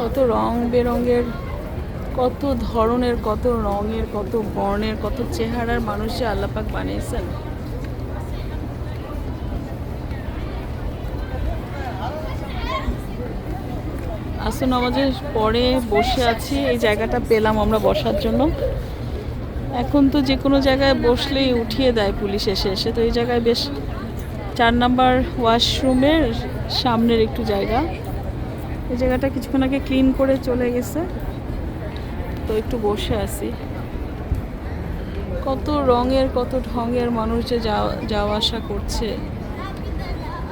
কত রং বেরঙের, কত ধরনের, কত রঙের, কত বর্ণের, কত চেহারার মানুষ আল্লাপাক বানিয়েছেন। আসুন আমাদের পরে বসে আছি, এই জায়গাটা পেলাম আমরা বসার জন্য। এখন তো যে কোনো জায়গায় বসলেই উঠিয়ে দেয় পুলিশ এসে এসে, তো এই জায়গায় বেশ চার নাম্বার ওয়াশরুমের সামনের একটু জায়গা। এই জায়গাটা কিছুক্ষণ আগে ক্লিন করে চলে গেছে। তো একটু বসে আছি। কত রঙের, কত ঢঙের মানুষ যে যাওয়া আসা করছে।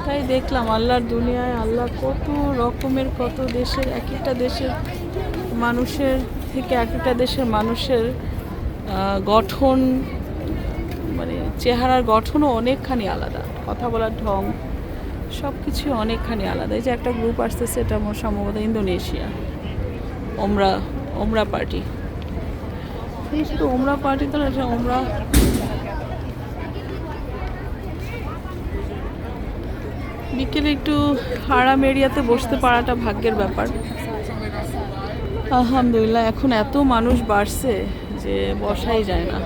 তাই দেখলাম আল্লাহর দুনিয়ায় আল্লাহ কত রকমের, কত দেশের, এক একটা দেশের মানুষের থেকে এক একটা দেশের মানুষের গঠন মানে চেহারার গঠনও অনেকখানি আলাদা। কথা বলার ঢং সব কিছু অনেকখানি আলাদা এই যে একটা গ্রুপ আসতেছে, এটা আমার সম্ভবত ইন্দোনেশিয়া। ওমরা ওমরা পার্টি শুধু ওমরা পার্টি তো এটা ওমরা। বিকেলে একটু আরাম এরিয়াতে বসতে পারাটা ভাগ্যের ব্যাপার। আলহামদুলিল্লাহ, এখন এত মানুষ বাড়ছে যে বসাই যায় না।